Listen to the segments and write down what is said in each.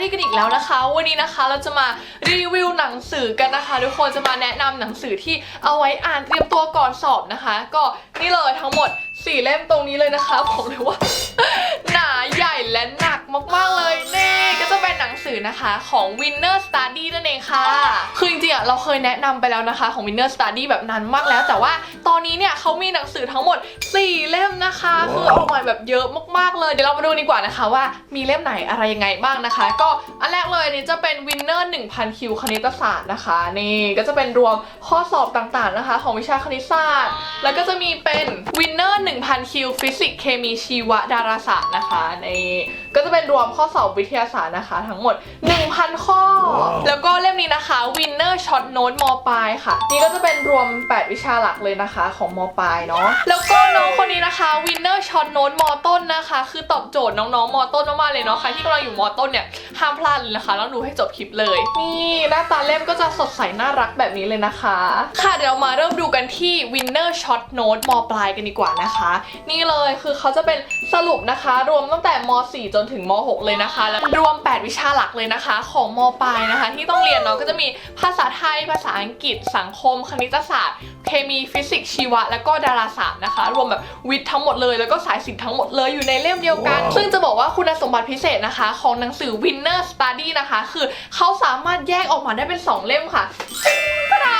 ดี้กันอีกแล้วนะคะ วันนี้นะคะเราจะมารีวิวหนังสือกันนะคะ ทุกคนจะมาแนะนำหนังสือที่เอาไว้อ่านเตรียมตัวก่อนสอบนะคะ ก็นี่เลยทั้งหมด4เล่มตรงนี้เลยนะคะบอกเลยว่า หนาใหญ่และหนักมากๆเลย สือนะคะของ Winner Study นั่นเองค่ะ คือจริงๆอะเราเคยแนะนำไปแล้วนะคะของ Winner Study แบบนานมากแล้ว แต่ว่าตอนนี้เนี่ยเขามีหนังสือทั้งหมด 4 เล่มนะคะ คือออกมาแบบเยอะมากๆเลย เดี๋ยวเรามาดูดีกว่านะคะว่ามีเล่มไหนอะไรยังไงบ้างนะคะ ก็อันแรกเลยนี่จะเป็น Winner 1000 คิวคณิตศาสตร์นะคะ นี่ก็จะเป็นรวมข้อสอบต่างๆนะคะ ของวิชาคณิตศาสตร์ แล้วก็จะมีเป็น Winner 1000 คิวฟิสิกส์เคมีชีวดาราศาสตร์นะคะนี่ก็จะเป็นรวมข้อสอบวิทยาศาสตร์นะคะ ทั้งหมด1,000 ข้อ แล้วก็เล่มนี้นะคะ Winner Short Note มปลายค่ะ นี่ก็จะเป็นรวม 8 วิชาหลักเลยนะคะของมปลายเนาะแล้วก็น้องคนนี้นะคะ Winner Short Note มต้นนะคะ คือตอบโจทย์น้องๆมต้นมากๆเลยเนาะใครที่กำลังอยู่มต้นเนี่ยห้ามพลาดเลยนะคะต้องดูให้จบคลิปเลย นี่หน้าตาเล่มก็จะสดใสน่ารักแบบนี้เลยนะคะ ค่ะเดี๋ยวเรามาเริ่มดูกันที่ Winner Short Note มปลายกันดีกว่านะคะ นี่เลยคือเขาจะเป็นสรุปนะคะ รวมตั้งแต่ม .4 จนถึงม .6 เลยนะคะ แล้วรวม 8 วิชาหลักเลยนะคะ ของมปลายนะคะ ที่ต้องเรียนเนาะก็จะมีภาษาไทย ภาษาอังกฤษ สังคม คณิตศาสตร์ เคมีฟิสิกส์ชีวะ แล้วก็ดาราศาสตร์นะคะ รวมแบบวิทย์ทั้งหมดเลย แล้วก็สายศิลป์ทั้งหมดเลยอยู่ในเล่มเดียวกัน ซึ่งจะบอกว่าคุณสมบัติพิเศษนะคะ ของหนังสือ Winner Study นะคะ คือเขาสามารถแยกออกมาได้เป็น 2 เล่มค่ะตะดา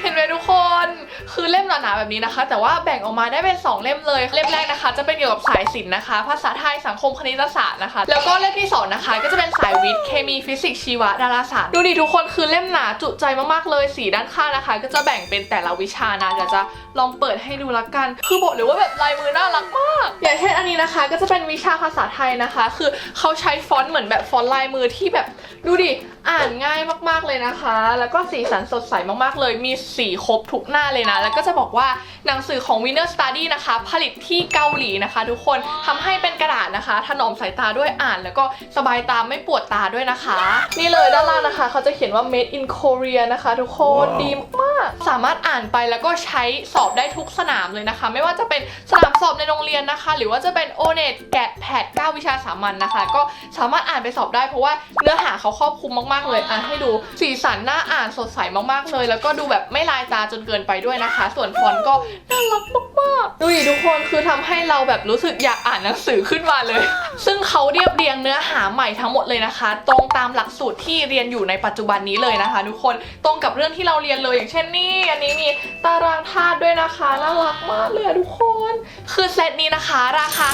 เห็นไหมทุกคน คือเล่มหนาๆแบบนี้นะคะ แต่ว่าแบ่งออกมาได้เป็น 2 เล่มเลย เล่มแรกนะคะ จะเป็นเกี่ยวกับสายศิลป์นะคะ ภาษาไทยสังคมคณิตศาสตร์นะคะ แล้วก็เล่มที่สองนะคะก็จะเป็นสายวิทย์เคมีฟิสิกส์ชีวะดาราศาสตร์ดูดิทุกคนคือเล่มหนาจุใจมากๆเลยสีด้านข้างนะคะ ก็จะแบ่งเป็นแต่ละวิชานะเดี๋ยวจะลองเปิดให้ดูละกัน คือบอกเลยว่าแบบลายมือน่ารักมากอย่างเช่นอันนี้นะคะ ก็จะเป็นวิชาภาษาไทยนะคะ คือเขาใช้ฟอนต์เหมือนแบบฟอนต์ลายมือที่แบบดูดิอ่านง่ายมากๆเลยนะคะ แล้วก็สีสันสดใสมากๆเลยมีสีครบทุกหน้าเลยนะแล้วก็จะบอกว่าหนังสือของ Winner Study นะคะ ผลิตที่เกาหลีนะคะ ทุกคนทำให้เป็นกระดาษนะคะ ถนอมสายตาด้วยอ่าน แล้วก็สบายตาไม่ปวดตาด้วยนะคะ นี่เลยด้านล่างนะคะ เขาจะเขียนว่า made in Korea นะคะ ทุกคนว้าวดีมากๆ สามารถอ่านไปแล้วก็ใช้สอบได้ทุกสนามเลยนะคะ ไม่ว่าจะเป็นสนามสอบในโรงเรียนนะคะ หรือว่าจะเป็น o n e t แกดแพด9วิชาสามัญนะคะ ก็สามารถอ่านไปสอบได้เพราะว่าเนื้อหาเขาครอบคลุมมาก ๆ เลยอ่านให้ดูสีสันน่าอ่านสดใสมากๆเลย แล้วก็ดูแบบไม่ลายตาจนเกินไปด้วยนะคะ ส่วนฟอนต์ก็น่ารักมากๆดูดิทุกคนคือทำให้เราแบบรู้สึกอยากอ่านหนังสือขึ้นมาเลย ซึ่งเขาเรียบเรียงเนื้อหาใหม่ทั้งหมดเลยนะคะ ตรงตามหลักสูตรที่เรียนอยู่ในปัจจุบันนี้เลยนะคะ ทุกคนตรงกับเรื่องที่เราเรียนเลยอย่างเช่นนี่อันนี้มีตารางธาตุด้วยนะคะ น่ารักมากเลยอะทุกคน คือเซตนี้นะคะ ราคา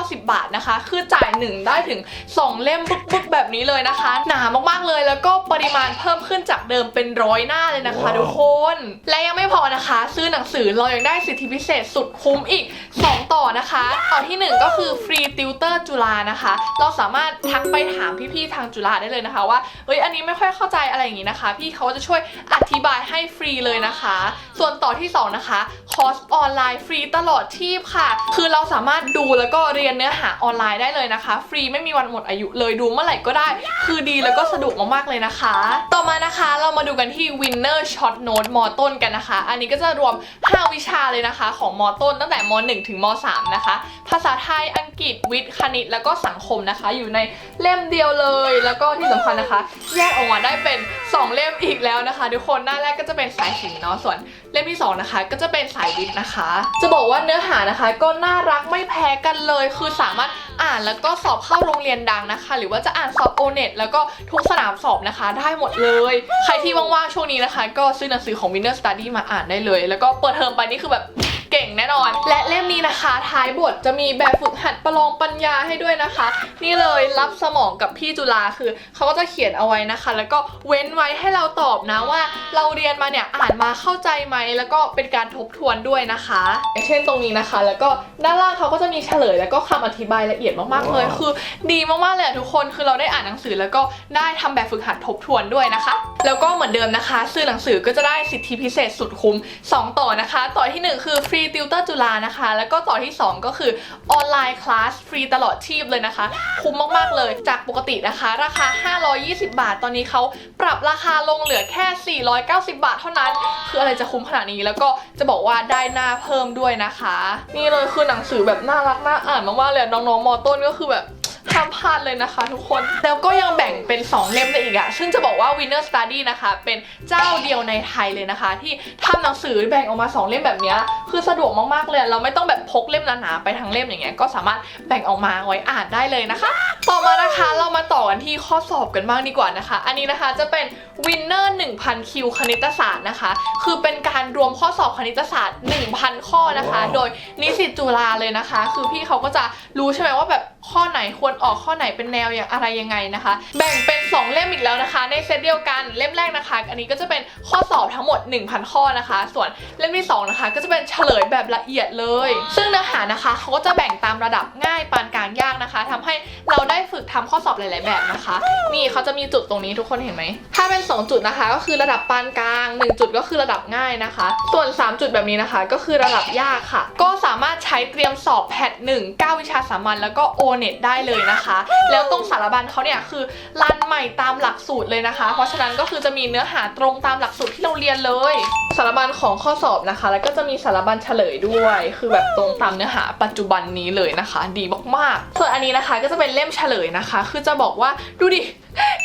590 บาทนะคะ คือจ่ายหนึ่งได้ถึง 2 เล่มบึกๆแบบนี้เลยนะคะ หนามากๆเลยแล้วก็ปริมาณเพิ่มขึ้นจากเดิมเป็นร้อยหน้าเลยนะคะ ทุกคน และยังไม่พอนะคะ ซื้อหนังสือเรายังได้สิทธิพิเศษสุดคุ้มอีก 2 ต่อนะคะ ต่อทีหนึ่1 ก็คือฟรีติวเตอร์จุฬานะคะ เราสามารถทักไปถามพี่ๆทางจุฬาได้เลยนะคะ ว่าเฮ้ยอันนี้ไม่ค่อยเข้าใจอะไรอย่างนี้นะคะ พี่เขาจะช่วยอธิบายให้ฟรีเลยนะคะ ส่วนต่อที่ 2 นะคะคอร์สออนไลน์ฟรีตลอดชีพค่ะ คือเราสามารถดูแล้วก็เรียนเนื้อหาออนไลน์ได้เลยนะคะ ฟรีไม่มีวันหมดอายุเลยดูเมื่อไหร่ก็ได้ คือดีแล้วก็สะดวกมากๆเลยนะคะ ต่อมานะคะเรามาดูกันที่ Winner Short Note มต้นกันนะคะ อันนี้ก็จะรวม 5 วิชาเลยนะคะ ของมต้นตั้งแต่ม 1 ถึงม 3 นะคะ ภาษาไทยอังกฤษวิทย์คณิตแล้วก็สังคมนะคะ อยู่ในเล่มเดียวเลย แล้วก็ที่สำคัญนะคะ แยกออกมาได้เป็น 2 เล่มอีกแล้วนะคะ ทุกคนหน้าแรกก็จะเป็นสายศิลป์เนาะส่วนเล่มที่2นะคะก็จะเป็นสายวิทย์นะคะ จะบอกว่าเนื้อหานะคะ ก็น่ารักไม่แพ้กันเลย คือสามารถอ่านแล้วก็สอบเข้าโรงเรียนดังนะคะ หรือว่าจะอ่านสอบโอเน็ตแล้วก็ทุกสนามสอบนะคะ ได้หมดเลย ใครที่ว่างๆช่วงนี้นะคะ ก็ซื้อหนังสือของ Winner Study มาอ่านได้เลย แล้วก็เปิดเทอมไปนี่คือแบบ เก่งแน่นอน และเล่มนี้นะคะ ท้ายบทจะมีแบบฝึกหัดประลองปัญญาให้ด้วยนะคะ นี่เลยรับสมองกับพี่จุฬาคือเขาก็จะเขียนเอาไว้นะคะ แล้วก็เว้นไว้ให้เราตอบนะว่าเราเรียนมาเนี่ยอ่านมาเข้าใจไหมแล้วก็เป็นการทบทวนด้วยนะคะอย่างเช่นตรงนี้นะคะ แล้วก็ด้านล่างเขาก็จะมีเฉลย แล้วก็คำอธิบายละเอียดมากๆเลยว้าวคือดีมากๆเลยอะทุกคนคือเราได้อ่านหนังสือแล้วก็ได้ทำแบบฝึกหัดทบทวนด้วยนะคะ แล้วก็เหมือนเดิมนะคะ ซื้อหนังสือก็จะได้สิทธิพิเศษสุดคุ้ม 2 ต่อนะคะ ต่อทีหนึ่1 คือฟรีติวเตอร์จุฬานะคะ แล้วก็ต่อที่ 2 ก็คือออนไลน์คลาสฟรีตลอดชีพเลยนะคะ คุ้มมาก ๆ เลยจากปกตินะคะ ราคา 520 บาท ตอนนี้เขาปรับราคาลงเหลือแค่ 490 บาทเท่านั้น คืออะไรจะคุ้มขนาดนี้แล้วก็จะบอกว่าได้หน้าเพิ่มด้วยนะคะ นี่เลยคือหนังสือแบบน่ารักน่าอ่านมากๆเลยน้องๆมอต้นก็คือแบบ ห้ามพลาดเลยนะคะทุกคน แล้วก็ยังแบ่ง2เล่มได้อีกอะซึ่งจะบอกว่า Winner Study นะคะ เป็นเจ้าเดียวในไทยเลยนะคะ ที่ทำหนังสือแบ่งออกมา 2 เล่มแบบเนี้ยคือสะดวกมากๆเลย เราไม่ต้องแบบพกเล่มหนาๆไปทั้งเล่มอย่างเงี้ยก็สามารถแบ่งออกมาไว้อ่านได้เลยนะคะ ต่อมานะคะเรามาต่อกันที่ข้อสอบกันบ้างดีกว่านะคะ อันนี้นะคะจะเป็น Winner 1000 คิวคณิตศาสตร์นะคะ คือเป็นการรวมข้อสอบคณิตศาสตร์ 1,000 ข้อนะคะ โดยนิสิตจุฬาเลยนะคะ คือพี่เขาก็จะรู้ใช่ไหมว่าแบบ ข้อไหนควรออกข้อไหนเป็นแนวอย่างอะไรยังไงนะคะ แบ่งเป็น 2 เล่มอีกแล้วนะคะ ในเซตเดียวกันเล่มแรกนะคะ อันนี้ก็จะเป็นข้อสอบทั้งหมด 1,000 ข้อนะคะ ส่วนเล่มที่2นะคะก็จะเป็นเฉลยแบบละเอียดเลย ซึ่งเนื้อหานะคะเขาก็จะแบ่งตามระดับง่ายปานกลางยากนะคะทำให้เราได้ฝึกทำข้อสอบหลาย ๆ แบบนะคะ นี่เขาจะมีจุดตรงนี้ทุกคนเห็นไหมถ้าเป็น 2 จุดนะคะ ก็คือระดับปานกลาง 1 จุดก็คือระดับง่ายนะคะ ส่วน 3 จุดแบบนี้นะคะ ก็คือระดับยากค่ะ ก็สามารถใช้เตรียมสอบแพท1 9วิชาสามัญแล้วก็โอเน็ตได้เลยนะคะ แล้วตรงสารบัญเขาเนี่ยคือรันใหม่ตามหลักสูตรเลยนะคะ เพราะฉะนั้นก็คือจะมีเนื้อหาตรงตามหลักสูตรที่เราเรียนเลย สารบัญของข้อสอบนะคะ แล้วก็จะมีสารบัญเฉลยด้วย คือแบบตรงตามเนื้อหาปัจจุบันนี้เลยนะคะ ดีมากๆส่วนอันนี้นะคะก็จะเป็นเล่มเฉลยนะคะ คือจะบอกว่าดูดิ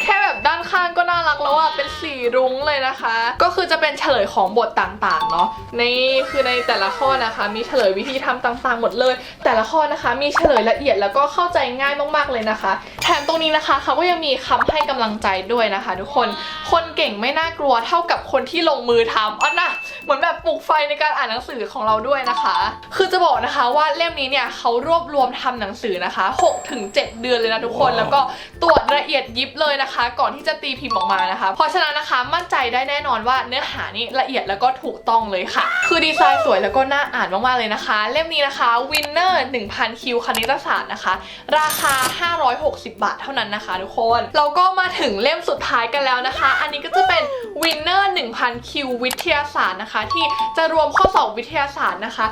แค่แบบด้านข้างก็น่ารักแล้วอะเป็นสีรุ้งเลยนะคะ ก็คือจะเป็นเฉลยของบทต่างๆเนาะ นี่คือในแต่ละข้อนะคะ มีเฉลยวิธีทำต่างๆ หมดเลย แต่ละข้อนะคะ มีเฉลยละเอียดแล้วก็เข้าใจง่ายมากๆเลยนะคะ แถมตรงนี้นะคะเขาก็ยังมีคำให้กำลังใจด้วยนะคะ ทุกคน คนเก่งไม่น่ากลัวเท่ากับคนที่ลงมือทำอ๋อนะเหมือนแบบปลุกไฟในการอ่านหนังสือของเราด้วยนะคะ คือจะบอกนะคะว่าเล่มนี้เนี่ยเขารวบรวมทำหนังสือนะคะ6ถึง7เดือนเลยนะทุกคน แล้วก็ตรวจละเอียดยิบเลยนะคะ ก่อนที่จะตีพิมพ์ออกมานะคะ เพราะฉะนั้นนะคะมั่นใจได้แน่นอนว่าเนื้อหานี่ละเอียดแล้วก็ถูกต้องเลยค่ะ คือดีไซน์สวยแล้วก็น่าอ่านมากๆเลยนะคะ เล่มนี้นะคะ Winner 1000 คิวคณิตศาสตร์นะคะ ราคา 560 บาทเท่านั้นนะคะ ทุกคนเราก็มาถึงเล่มสุดท้ายกันแล้วนะคะ อันนี้ก็จะเป็น Winner 1000 คิววิทยาศาสตร์นะคะ ที่จะรวมข้อสอบวิทยาศาสตร์นะคะ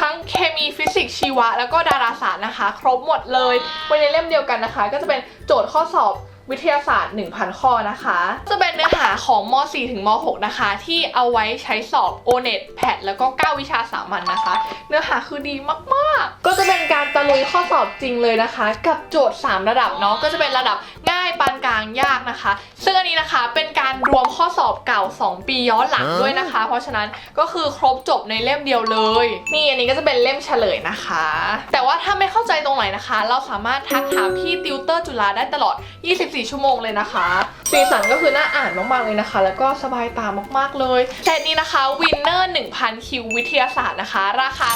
ทั้งเคมีฟิสิกส์ชีวะ แล้วก็ดาราศาสตร์นะคะ ครบหมดเลยไว้ในเล่มเดียวกันนะคะ ก็จะเป็นโจทย์ข้อสอบ วิทยาศาสตร์ 1,000 ข้อนะคะ จะเป็นเนื้อหาของม .4 ถึงม .6 นะคะ ที่เอาไว้ใช้สอบ o n e t แพทแล้วก็ 9 วิชาสามัญนนะคะ เนื้อหาคือดีมากๆ ก็จะเป็นการตะลุยข้อสอบจริงเลยนะคะ กับโจทย์ 3 ระดับเนาะก็จะเป็นระดับง่าย ปานกลางยากนะคะ ซึ่งอันนี้นะคะเป็นการรวมข้อสอบเก่า 2 ปีย้อนหลังด้วยนะคะ เพราะฉะนั้นก็คือครบจบในเล่มเดียวเลย นี่อันนี้ก็จะเป็นเล่มเฉลยนะคะ แต่ว่าถ้าไม่เข้าใจตรงไหนนะคะ เราสามารถทักหาพี่ติวเตอร์จุฬาได้ตลอด 24 ชั่วโมงเลยนะคะสีสันก็คือน่าอ่านมากๆเลยนะคะ แล้วก็สบายตามากๆเลยเซตนี้นะคะ Winner 1000 คิววิทยาศาสตร์นะคะ ราคา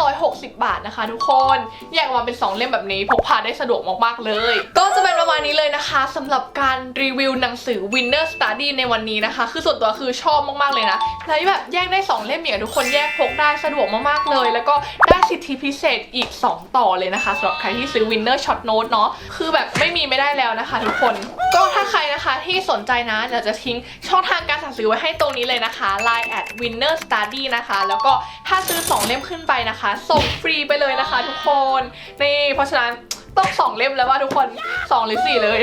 560 บาทนะคะ ทุกคนแยกออกมาเป็น 2 เล่มแบบนี้พกพาได้สะดวกมากๆเลย ก็จะเป็นประมาณนี้เลยนะคะสำหรับการรีวิวหนังสือ Winner Study ในวันนี้นะคะ คือส่วนตัวคือชอบมากๆเลยนะแล้วแบบแยกได้ 2 เล่มอย่างทุกคนแยกพกได้สะดวกมากๆเลย แล้วก็ได้สิทธิพิเศษอีก 2 ต่อเลยนะคะสำหรับใครที่ซื้อ Winner Short Note เนาะคือแบบไม่มีไม่ได้แล้วนะคะ ทุกคน ก็ถ้าใครนะคะที่สนใจนะเดี๋ยวจะทิ้งช่องทางการสั่งซื้อไว้ให้ตรงนี้เลยนะคะ Line at Winner Study นะคะ แล้วก็ถ้าซื้อ 2 เล่มขึ้นไปนะคะส่งฟรีไปเลยนะคะ ทุกคนนี่เพราะฉะนั้น ต้องสองเล่มแล้วว่าทุกคน2หรือ4เลย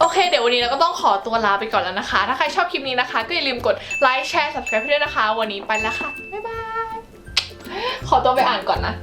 โอเค เดี๋ยววันนี้เราก็ต้องขอตัวลาไปก่อนแล้วนะคะ ถ้าใครชอบคลิปนี้นะคะ ก็อย่าลืมกดไลค์แชร์ subscribe ด้วยนะคะ วันนี้ไปแล้วค่ะ บ๊ายบาย ขอตัวไปอ่านก่อนนะ